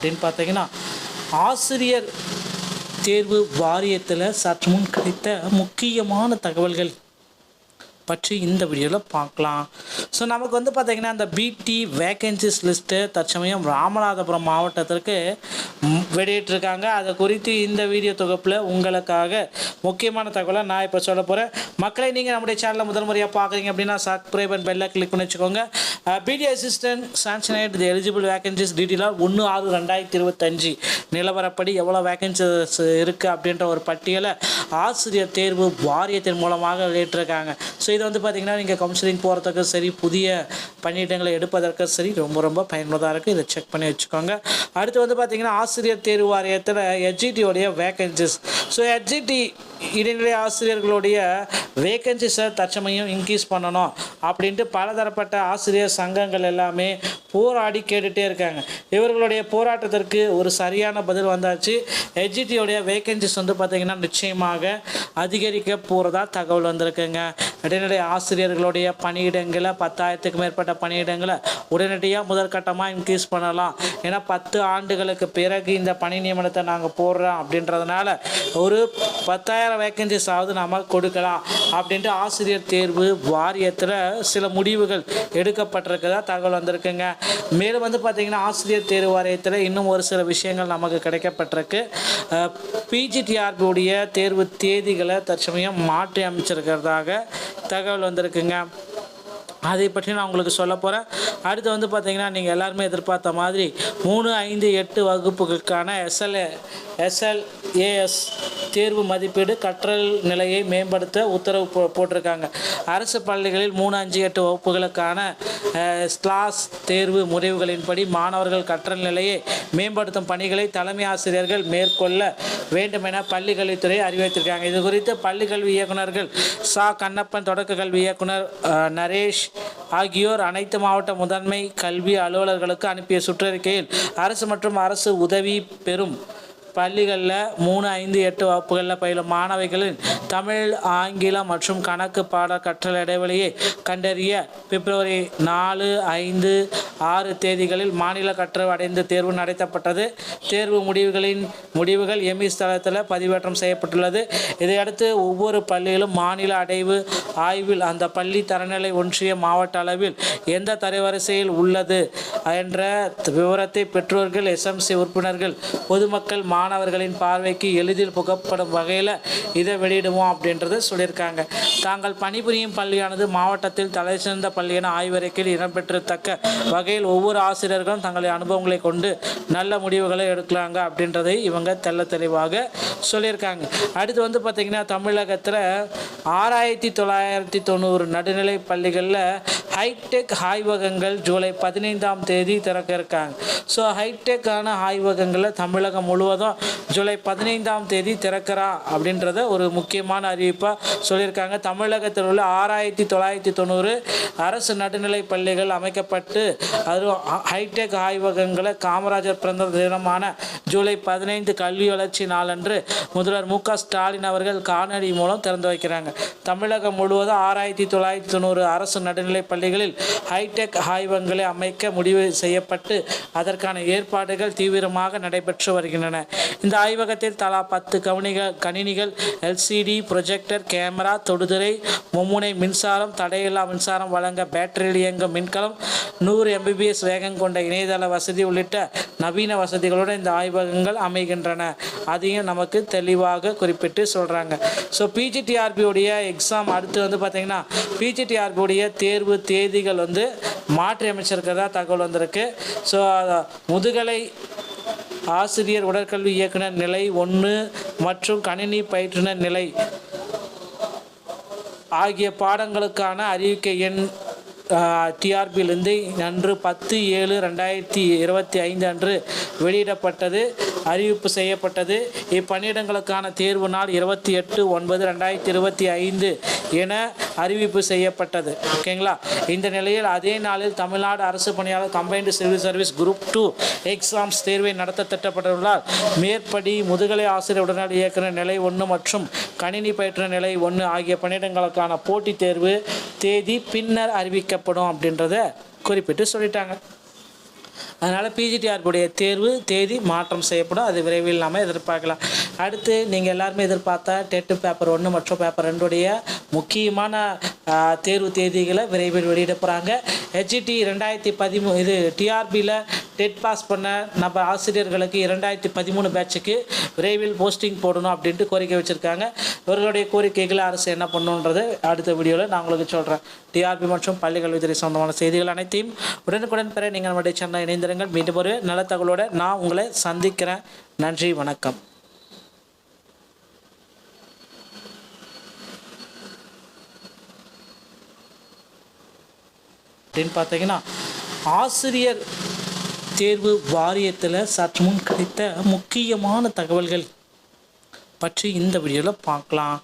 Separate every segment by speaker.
Speaker 1: அப்படின்னு பார்த்தீங்கன்னா ஆசிரியர் தேர்வு வாரியத்தில் சற்று முன் கிடைத்த முக்கியமான தகவல்கள் பற்றி இந்த வீடியோவில் பார்க்கலாம். ஸோ நமக்கு வந்து பார்த்திங்கன்னா அந்த பிடி வேகன்சிஸ் லிஸ்ட்டு தற்சமயம் ராமநாதபுரம் மாவட்டத்திற்கு வெளியிட்டிருக்காங்க. அதை குறித்து இந்த வீடியோ தொகுப்பில் உங்களுக்காக முக்கியமான தகவலை நான் இப்போ சொல்ல போகிறேன் மக்களை நீங்கள் நம்முடைய சேனலை முதல் முறையாக பார்க்குறீங்க அப்படின்னா சப்ஸ்கிரைப் அண்ட் பெல்லை கிளிக் பண்ணி வச்சுக்கோங்க. B T assistant sanctioned the eligible vacancies டீட்டெயிலாக ஒன்று ஆறு ரெண்டாயிரத்தி இருபத்தஞ்சு நிலவரப்படி எவ்வளோ வேகன்சிஸ் இருக்குது அப்படின்ற ஒரு பட்டியலை ஆசிரியர் தேர்வு வாரியத்தின் மூலமாக வெளியிட்டிருக்காங்க. ஸோ இது வந்து பார்த்திங்கன்னா நீங்கள் கவுன்சிலிங் போகிறதுக்கு சரி புதிய பணியிடங்களை எடுப்பதற்கு சரி ரொம்ப ரொம்ப பயனுள்ளதாக இருக்குது இதை செக் பண்ணி வச்சுக்கோங்க. அடுத்து வந்து பார்த்திங்கன்னா ஆசிரியர் தேர்வு வாரியத்தில் ஹெச்ஜிடியோடைய வேகன்சிஸ் ஸோ ஹெச்ஜிடி இடைநிலை ஆசிரியர்களுடைய வேகன்சிஸை தற்சமயம் இன்க்ரீஸ் பண்ணணும் அப்படின்ட்டு பலதரப்பட்ட ஆசிரியர் சங்கங்கள் எல்லாமே போராடி கேட்டுகிட்டே இருக்காங்க. இவர்களுடைய போராட்டத்திற்கு ஒரு சரியான பதில் வந்தாச்சு. ஹெச்ஜிடியோடைய வேகன்சிஸ் வந்து பார்த்திங்கன்னா நிச்சயமாக அதிகரிக்க போகிறதா தகவல் வந்திருக்குங்க. இடைநிலை ஆசிரியர்களுடைய பணியிடங்களை பத்தாயிரத்துக்கு மேற்பட்ட பணியிடங்களை உடனடியாக முதற்கட்டமாக இன்க்ரீஸ் பண்ணலாம். ஏன்னா பத்து ஆண்டுகளுக்கு பிறகு இந்த பணி நியமனத்தை நாங்கள் போடுறோம் அப்படின்றதுனால ஒரு பத்தாயிரம் வேக்கன்சிஸாவது ஆகுது நாம் கொடுக்கலாம் அப்படின்ட்டு ஆசிரியர் தேர்வு வாரியத்தில் சில முடிவுகள் எடுக்கப்பட்டிருக்கிறதா தகவல் வந்திருக்குங்க. மேலும் வந்து பார்த்திங்கன்னா ஆசிரியர் தேர்வு வாரியத்தில் இன்னும் ஒரு சில விஷயங்கள் நமக்கு கிடைக்கப்பட்டிருக்கு. பிஜிடிஆர்பியுடைய தேர்வு தேதிகளை தற்சமயம் மாற்றி அமைச்சிருக்கிறதாக தகவல் வந்திருக்குங்க. அதை பற்றி நான் உங்களுக்கு சொல்ல போகிறேன் அடுத்து வந்து பார்த்திங்கன்னா நீங்கள் எல்லாருமே எதிர்பார்த்த மாதிரி மூணு ஐந்து எட்டு வகுப்புகளுக்கான எஸ்எல்ஏ எஸ்எல்ஏஎஸ் தேர்வு மதிப்பீடு கற்றல் நிலையை மேம்படுத்த உத்தரவு போ போட்டிருக்காங்க. அரசு பள்ளிகளில் மூணு அஞ்சு எட்டு வகுப்புகளுக்கான ஸ்லாஸ் தேர்வு முடிவுகளின்படி மாணவர்கள் கற்றல் நிலையை மேம்படுத்தும் பணிகளை தலைமை ஆசிரியர்கள் மேற்கொள்ள வேண்டும் என பள்ளிக்கல்வித்துறை அறிவித்திருக்காங்க இது குறித்து பள்ளிக்கல்வி இயக்குனர்கள் சா. கண்ணப்பன் தொடக்க கல்வி இயக்குனர் நரேஷ் ஆகியோர் அனைத்து மாவட்ட முதன்மை கல்வி அலுவலர்களுக்கு அனுப்பிய சுற்றறிக்கையில் அரசு மற்றும் அரசு உதவி பெறும் பள்ளிகளில் மூணு ஐந்து எட்டு வகுப்புகளில் பயிலும் மாணவிகளின் தமிழ் ஆங்கிலம் மற்றும் கணக்கு பாட கற்றல் இடைவெளியை கண்டறிய பிப்ரவரி நாலு ஐந்து ஆறு தேதிகளில் மாநில கற்றல் அடைந்த தேர்வு நடத்தப்பட்டது. தேர்வு முடிவுகளின் முடிவுகள் எமிஸ் தளத்தில் பதிவேற்றம் செய்யப்பட்டுள்ளது. இதையடுத்து ஒவ்வொரு பள்ளியிலும் மாநில அடைவு ஆய்வில் அந்த பள்ளி தரநிலை ஒன்றிய மாவட்ட அளவில் எந்த தரவரிசையில் உள்ளது என்ற விவரத்தை பெற்றோர்கள் எஸ்எம்சி உறுப்பினர்கள் பொதுமக்கள் மாணவர்களின் பார்வைக்கு எளிதில் புகப்படும் வகையில் இதை வெளியிடுவோம் அப்படின்றத சொல்லியிருக்காங்க. தாங்கள் பணிபுரியும் பள்ளியானது மாவட்டத்தில் தலை சிறந்த பள்ளியான ஆய்வறிக்கையில் இடம்பெற்றத்தக்க வகையில் ஒவ்வொரு ஆசிரியர்களும் தங்களின் அனுபவங்களை கொண்டு நல்ல முடிவுகளை எடுக்கலாங்க அப்படின்றதை இவங்க தெல்ல தெளிவாக சொல்லியிருக்காங்க. அடுத்து வந்து பார்த்திங்கன்னா தமிழகத்தில் ஆறாயிரத்தி தொள்ளாயிரத்தி தொண்ணூறு நடுநிலை பள்ளிகளில் ஹைடெக் ஆய்வகங்கள் ஜூலை பதினைந்தாம் தேதி திறக்க இருக்காங்க. ஸோ ஹைடெக்கான ஆய்வகங்களை தமிழகம் முழுவதும் ஜூலை பதினைந்தாம் தேதி திறக்கிறா அப்படின்றத ஒரு முக்கியமான அறிவிப்பாக சொல்லியிருக்காங்க. தமிழகத்தில் உள்ள ஆறாயிரத்தி தொள்ளாயிரத்தி தொண்ணூறு அரசு நடுநிலை பள்ளிகள் அமைக்கப்பட்டு அதுவும் ஹைடெக் ஆய்வகங்களை காமராஜர் பிறந்த தினமான ஜூலை பதினைந்து கல்வி வளர்ச்சி நாளன்று முதல்வர் மு ஸ்டாலின் அவர்கள் காணொலி மூலம் திறந்து வைக்கிறாங்க. தமிழகம் முழுவதும் ஆறாயிரத்தி தொள்ளாயிரத்தி தொண்ணூறு அரசு நடுநிலை பள்ளிகளில் ஹைடெக் ஆய்வகங்களை அமைக்க முடிவு செய்யப்பட்டு அதற்கான ஏற்பாடுகள் தீவிரமாக நடைபெற்று வருகின்றன. இந்த ஆய்வகத்தில் தலா பத்து கவனிகள் கணினிகள் எல்சிடி ப்ரொஜெக்டர் கேமரா தொடுதிரை மும்முனை மின்சாரம் தடையில்லா மின்சாரம் வழங்க பேட்டரியில் இயங்கும் மின்கலம் நூறு எம்பிபிஎஸ் வேகம் கொண்ட இணையதள வசதி உள்ளிட்ட நவீன வசதிகளுடன் இந்த ஆய்வகங்கள் அமைகின்றன. அதையும் நமக்கு தெளிவாக குறிப்பிட்டு சொல்கிறாங்க ஸோ பிஜிடிஆர்பியுடைய எக்ஸாம் அடுத்து வந்து பார்த்திங்கன்னா பிஜிடிஆர்பியுடைய தேர்வு தேதிகள் வந்து மாற்றி அமைச்சிருக்கிறதா தகவல் வந்திருக்கு. ஸோ முதுகலை ஆசிரியர் உடற்கல்வி இயக்குனர் நிலை ஒன்று மற்றும் கணினி பயிற்றுனர் நிலை ஆகிய பாடங்களுக்கான அறிவிக்கை எண் டிஆர்பியிலிருந்து அன்று பத்து ஏழு ரெண்டாயிரத்தி இருபத்தி ஐந்து அன்று வெளியிடப்பட்டது அறிவிப்பு செய்யப்பட்டது. இப்பணியிடங்களுக்கான தேர்வு நாள் இருபத்தி எட்டு ஒன்பது ரெண்டாயிரத்தி இருபத்தி ஐந்து என அறிவிப்பு செய்யப்பட்டது. ஓகேங்களா இந்த நிலையில் அதே நாளில் தமிழ்நாடு அரசு பணியாளர் combined civil service group two exams தேர்வை நடத்த திட்டப்பட்டுள்ளார். மேற்படி முதுகலை ஆசிரியர் உடனடி இயக்குனர் நிலை ஒன்று மற்றும் கணினி பயிற்ற நிலை ஒன்று ஆகிய பணியிடங்களுக்கான போட்டித் தேர்வு தேதி பின்னர் அறிவிக்கப்படும் அப்படின்றத குறிப்பிட்டு சொல்லிட்டாங்க. அதனால் பிஜிடிஆர்புடைய தேர்வு தேதி மாற்றம் செய்யப்படும். அது விரைவில் நாம் எதிர்பார்க்கலாம். அடுத்து நீங்கள் எல்லாருமே எதிர்பார்த்தா டெட்டு பேப்பர் ஒன்று மற்றும் பேப்பர் ரெண்டுடைய முக்கியமான தேர்வு தேதிகளை விரைவில் வெளியிட போகிறாங்க ஹெச்இடி ரெண்டாயிரத்தி பதிமூ இது டிஆர்பியில் டெட் பாஸ் பண்ண நம்ம ஆசிரியர்களுக்கு இரண்டாயிரத்தி பதிமூணு பேட்சுக்கு விரைவில் போஸ்டிங் போடணும் அப்படின்ட்டு கோரிக்கை வச்சுருக்காங்க. இவர்களுடைய கோரிக்கைகளை அரசு என்ன பண்ணுன்றது அடுத்த வீடியோவில் நான் உங்களுக்கு சொல்கிறேன் டிஆர்பி மற்றும் பள்ளி கல்வித்துறை சொந்தமான செய்திகள் அனைத்தையும் உடனுக்குடன் பெற நீங்கள் நம்முடைய சென்னை இணைந்திருங்கள். மீண்டும் ஒரு நல்ல தகவலோடு நான் உங்களை சந்திக்கிறேன். நன்றி வணக்கம். அப்படின்னு பார்த்தீங்கன்னா ஆசிரியர் தேர்வு வாரியத்தில் சற்று முன் கிடைத்த முக்கியமான தகவல்கள் பற்றி இந்த வீடியோவில் பார்க்கலாம்.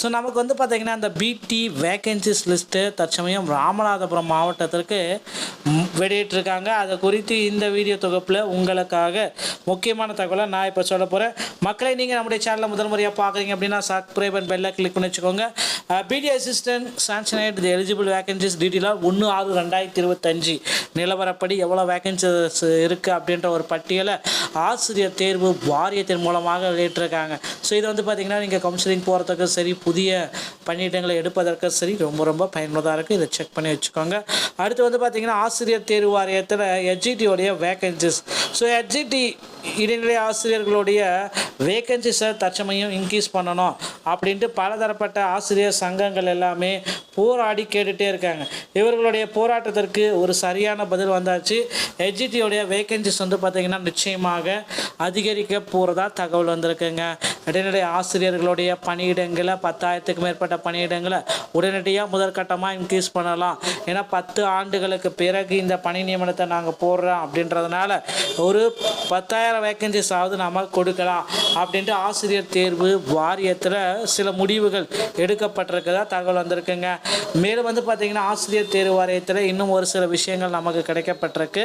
Speaker 1: ஸோ நமக்கு வந்து பார்த்திங்கன்னா அந்த பிடி வேகன்சிஸ் லிஸ்ட்டு தற்சமயம் ராமநாதபுரம் மாவட்டத்திற்கு வெளியிட்டிருக்காங்க. அதை குறித்து இந்த வீடியோ தொகுப்பில் உங்களுக்காக முக்கியமான தகவலை நான் இப்போ சொல்ல போகிறேன் மக்களை நீங்கள் நம்முடைய சேனலில் முதல் முறையாக பார்க்குறீங்க அப்படின்னா சப்ஸ்கிரைப் அண்ட் பெல்லை கிளிக் பண்ணி வச்சுக்கோங்க. B T assistant sanctioned the eligible vacancies டீட்டெயிலாக ஒன்று ஆறு ரெண்டாயிரத்தி இருபத்தஞ்சு நிலவரப்படி எவ்வளோ வேகன்சிஸ் இருக்குது அப்படின்ற ஒரு பட்டியலை ஆசிரியர் தேர்வு வாரியத்தின் மூலமாக வெளியிட்டிருக்காங்க. ஸோ இது வந்து பார்த்திங்கன்னா நீங்கள் கவுன்சிலிங் போகிறதுக்கு சரி புதிய பணியிடங்களை எடுப்பதற்கு சரி ரொம்ப ரொம்ப பயனுள்ளதாக இருக்குது இதை செக் பண்ணி வச்சுக்கோங்க. அடுத்து வந்து பார்த்திங்கன்னா ஆசிரியர் தேர்வு வாரியத்தில் ஹெச்இடியோடைய வேகன்சிஸ் ஸோ ஹெச்இடி இடைநிலை ஆசிரியர்களுடைய வேகன்சிஸை தற்சமயம் இன்க்ரீஸ் பண்ணணும் அப்படின்ட்டு பலதரப்பட்ட ஆசிரியர் சங்கங்கள் எல்லாமே போராடி கேட்டுகிட்டே இருக்காங்க. இவர்களுடைய போராட்டத்திற்கு ஒரு சரியான பதில் வந்தாச்சு. ஹெச்இடியோடைய வேகன்சிஸ் வந்து பார்த்திங்கன்னா நிச்சயமாக அதிகரிக்க போகிறதா தகவல் வந்திருக்குங்க. இடைநிலை ஆசிரியர்களுடைய பணியிடங்களை பத்தாயிரத்துக்கு மேற்பட்ட பணியிடங்களை உடனடியாக முதற்கட்டமாக இன்க்ரீஸ் பண்ணலாம். ஏன்னா பத்து ஆண்டுகளுக்கு பிறகு இந்த பணி நியமனத்தை நாங்கள் போடுறோம் அப்படின்றதுனால ஒரு பத்தாயிரம் வேக்கன்சிஸ் ஆகுது நாம கொடுக்கலாம் அப்படின்ட்டு ஆசிரியர் தேர்வு வாரியத்தில் சில முடிவுகள் எடுக்கப்பட்டிருக்கதா தகவல் வந்திருக்குங்க. மேலும் வந்து பார்த்திங்கன்னா ஆசிரியர் தேர்வு வாரியத்தில் இன்னும் ஒரு சில விஷயங்கள் நமக்கு கிடைக்கப்பட்டிருக்கு.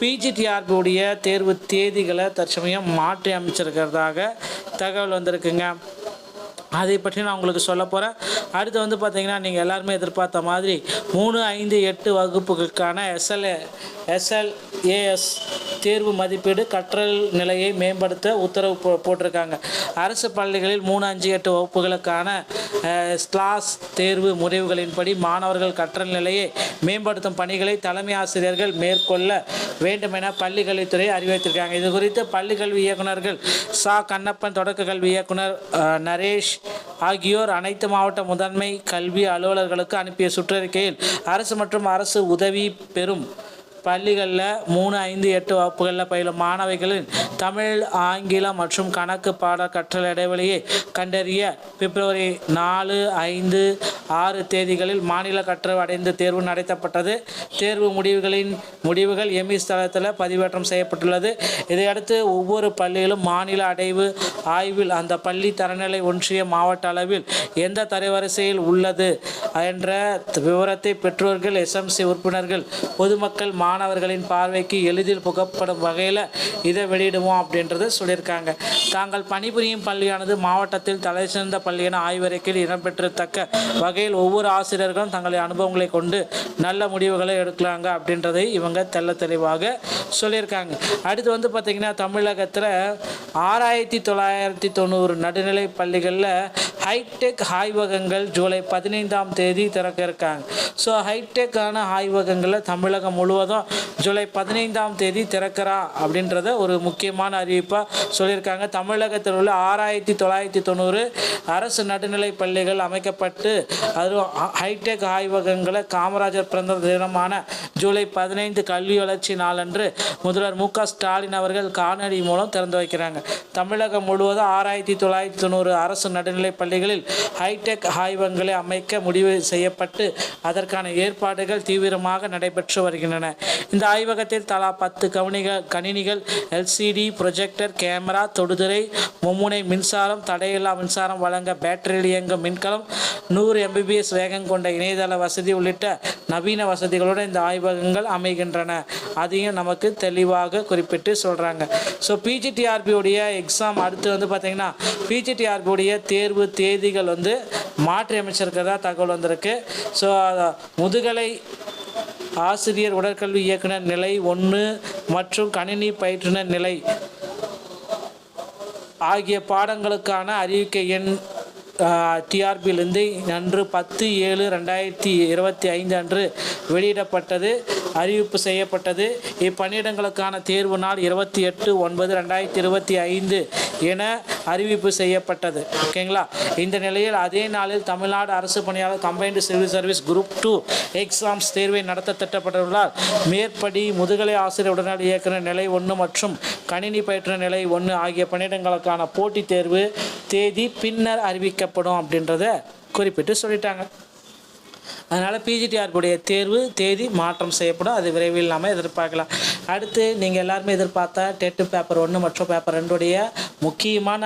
Speaker 1: பிஜிடிஆர்பியுடைய தேர்வு தேதிகளை தற்சமயம் மாற்றி அமைச்சிருக்கிறதாக தகவல் வந்திருக்குங்க. அதை பற்றி நான் உங்களுக்கு சொல்ல போகிறேன் அடுத்து வந்து பார்த்தீங்கன்னா நீங்கள் எல்லாருமே எதிர்பார்த்த மாதிரி மூணு ஐந்து எட்டு வகுப்புகளுக்கான எஸ்எல்ஏ எஸ்எல்ஏஎஸ் தேர்வு மதிப்பீடு கற்றல் நிலையை மேம்படுத்த உத்தரவு போ போட்டிருக்காங்க. அரசு பள்ளிகளில் மூணு அஞ்சு எட்டு வகுப்புகளுக்கான ஸ்லாஸ் தேர்வு முடிவுகளின்படி மாணவர்கள் கற்றல் நிலையை மேம்படுத்தும் பணிகளை தலைமை ஆசிரியர்கள் மேற்கொள்ள வேண்டும் என பள்ளிக்கல்வித்துறை அறிவித்திருக்காங்க இது குறித்து பள்ளிக்கல்வி இயக்குனர்கள் சா. கண்ணப்பன் தொடக்க கல்வி இயக்குனர் நரேஷ் ஆகியோர் அனைத்து மாவட்ட முதன்மை கல்வி அலுவலர்களுக்கு அனுப்பிய சுற்றறிக்கையில் அரசு மற்றும் அரசு உதவி பெறும் பள்ளிகளில் மூணு ஐந்து எட்டு வகுப்புகளில் பயிலும் மாணவிகளின் தமிழ் ஆங்கிலம் மற்றும் கணக்கு பாட கற்றல் இடைவெளியை கண்டறிய பிப்ரவரி நாலு ஐந்து ஆறு தேதிகளில் மாநில கற்றல் அடைந்து தேர்வு நடத்தப்பட்டது. தேர்வு முடிவுகளின் முடிவுகள் எமிஸ் தளத்தில் பதிவேற்றம் செய்யப்பட்டுள்ளது. இதையடுத்து ஒவ்வொரு பள்ளியிலும் மாநில அடைவு ஆய்வில் அந்த பள்ளி தரநிலை ஒன்றிய மாவட்ட அளவில் எந்த தரவரிசையில் உள்ளது என்ற விவரத்தை பெற்றோர்கள் எஸ்எம்சி உறுப்பினர்கள் பொதுமக்கள் மாணவர்களின் பார்வைக்கு எளிதில் புகப்படும் வகையில் இதை வெளியிடுவோம் அப்படின்றத சொல்லியிருக்காங்க. தாங்கள் பணிபுரியும் பள்ளியானது மாவட்டத்தில் தலை சிறந்த பள்ளி ஆய்வறிக்கையில் இடம்பெற்றத்தக்க வகையில் ஒவ்வொரு ஆசிரியர்களும் தங்களுடைய அனுபவங்களை கொண்டு நல்ல முடிவுகளை எடுக்கலாங்க அப்படின்றதை இவங்க தெல்ல தெளிவாக சொல்லியிருக்காங்க. அடுத்து வந்து பார்த்திங்கன்னா தமிழகத்தில் ஆறாயிரத்தி தொள்ளாயிரத்தி தொண்ணூறு நடுநிலை பள்ளிகளில் ஹைடெக் ஆய்வகங்கள் ஜூலை பதினைந்தாம் தேதி திறக்க இருக்காங்க. ஸோ ஹைடெக்கான ஆய்வகங்களில் தமிழகம் முழுவதும் ஜூலை பதினைந்தாம் தேதி திறக்கிறா அப்படின்றத ஒரு முக்கியமான அறிவிப்பாக சொல்லியிருக்காங்க. தமிழகத்தில் உள்ள ஆறாயிரத்தி தொள்ளாயிரத்தி தொண்ணூறு அரசு நடுநிலை பள்ளிகள் அமைக்கப்பட்டு அதுவும் ஹ- ஹைடெக் ஆய்வகங்களை காமராஜர் பிறந்த தினமான ஜூலை பதினைந்து கல்வி வளர்ச்சி நாளன்று முதல்வர் மு க ஸ்டாலின் அவர்கள் காணொலி மூலம் திறந்து வைக்கிறாங்க. தமிழகம் முழுவதும் ஆறாயிரத்தி தொள்ளாயிரத்தி தொண்ணூறு அரசு நடுநிலை பள்ளிகளில் ஹைடெக் ஆய்வகங்களை அமைக்க முடிவு செய்யப்பட்டு அதற்கான ஏற்பாடுகள் தீவிரமாக நடைபெற்று வருகின்றன. இந்த ஆய்வகத்தில் தலா பத்து கவனிகள் கணினிகள் எல்சிடி ப்ரொஜெக்டர் கேமரா தொடுதிரை மும்முனை மின்சாரம் தடையில்லா மின்சாரம் வழங்க பேட்டரியில் இயங்கும் மின்கலம் நூறு எம்பிபிஎஸ் வேகம் கொண்ட இணையதள வசதி உள்ளிட்ட நவீன வசதிகளுடன் இந்த ஆய்வகங்கள் அமைகின்றன. அதையும் நமக்கு தெளிவாக குறிப்பிட்டு சொல்கிறாங்க ஸோ பிஜிடிஆர்பியுடைய எக்ஸாம் அடுத்து வந்து பார்த்திங்கன்னா பிஜிடிஆர்பியுடைய தேர்வு தேதிகள் வந்து மாற்றி அமைச்சிருக்கிறதா தகவல் வந்திருக்கு. ஸோ முதுகலை ஆசிரியர் உடற்கல்வி இயக்குனர் நிலை ஒன்று மற்றும் கணினி பயிற்றுனர் நிலை ஆகிய பாடங்களுக்கான அறிவிக்கை எண் டிஆர்பியிலிருந்து அன்று பத்து ஏழு ரெண்டாயிரத்தி இருபத்தி ஐந்து அன்று வெளியிடப்பட்டது அறிவிப்பு செய்யப்பட்டது. இப்பணியிடங்களுக்கான தேர்வு நாள் இருபத்தி எட்டு ஒன்பது ரெண்டாயிரத்தி இருபத்தி ஐந்து என அறிவிப்பு செய்யப்பட்டது. ஓகேங்களா இந்த நிலையில் அதே நாளில் தமிழ்நாடு அரசு பணியாளர் combined civil service group two exams தேர்வை நடத்த திட்டப்பட்டுள்ளார். மேற்படி முதுகலை ஆசிரியர் உடனடி இயக்குனர் நிலை ஒன்று மற்றும் கணினி பயிற்றுனர் நிலை ஒன்று ஆகிய பணியிடங்களுக்கான போட்டித் தேர்வு தேதி பின்னர் அறிவிக்கப்படும் அப்படின்றத குறிப்பிட்டு சொல்லிட்டாங்க. அதனால் பிஜிடிஆர்புடைய தேர்வு தேதி மாற்றம் செய்யப்படும். அது விரைவில் நாம் எதிர்பார்க்கலாம். அடுத்து நீங்கள் எல்லாருமே எதிர்பார்த்த டெட்டு பேப்பர் ஒன்று மற்றும் பேப்பர் ரெண்டுடைய முக்கியமான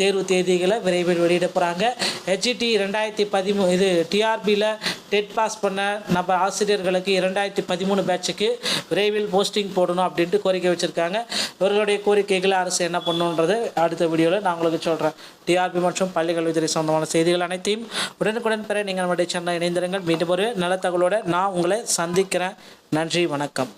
Speaker 1: தேர்வு தேதிகளை விரைவில் வெளியிட போகிறாங்க ஹெச்இடி ரெண்டாயிரத்தி பதிமூ இது டிஆர்பியில் டெட் பாஸ் பண்ண நம்ம ஆசிரியர்களுக்கு இரண்டாயிரத்தி பதிமூணு பேட்சுக்கு விரைவில் போஸ்டிங் போடணும் அப்படின்ட்டு கோரிக்கை வச்சுருக்காங்க. இவர்களுடைய கோரிக்கைகளை அரசு என்ன பண்ணுன்றது அடுத்த வீடியோவில் நான் உங்களுக்கு சொல்கிறேன் டிஆர்பி மற்றும் பள்ளி கல்வித்துறை சொந்தமான செய்திகள் அனைத்தையும் உடனுக்குடன் பெற நீங்கள் நம்முடைய சென்னை இணைந்திருங்கள். மீண்டும் ஒரு நல்ல தகவலோடு நான் உங்களை சந்திக்கிறேன். நன்றி வணக்கம்.